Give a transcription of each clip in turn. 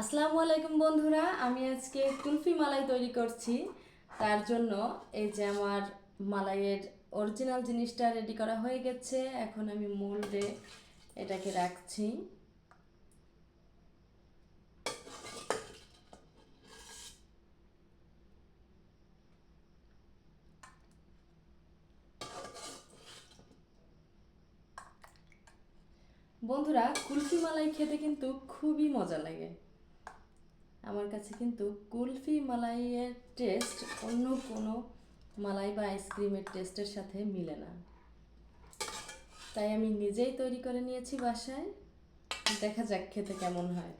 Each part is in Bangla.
আসসালামু আলাইকুম বন্ধুরা, আমি আজকে কুলফি মালাই তৈরি করছি। তার জন্য এই যে আমার মালাইয়ের অরিজিনাল জিনিসটা রেডি করা হয়ে গেছে, এখন আমি মোল্ডে এটাকে রাখছি। বন্ধুরা, কুলফি মালাই খেতে কিন্তু খুবই মজা লাগে। আমার কাছে কিন্তু কুলফি মালাইয়ের টেস্ট অন্য কোনো মালাই বা আইসক্রিমের টেস্টের সাথে মিলে না। তাই আমি নিজেই তৈরি করে নিয়েছি বাসায়। দেখা যাক খেতে কেমন হয়।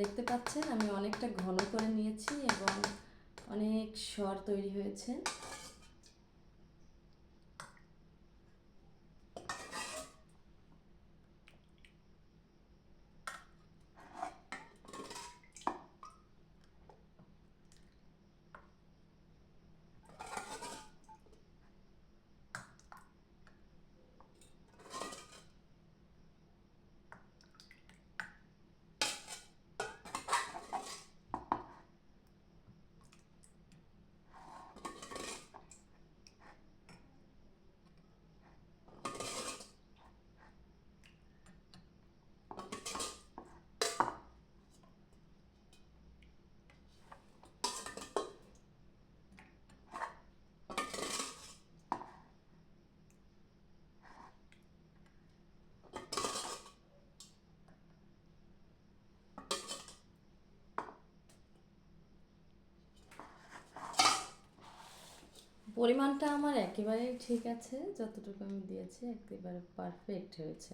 দেখতে পাচ্ছেন, আমি অনেকটা ঘন করে নিয়েছি এবং অনেক স্বর তৈরি হয়েছে। পরিমাণটা আমার একেবারেই ঠিক আছে যতটুকু আমি দিয়েছি একেবারে পারফেক্ট হয়েছে।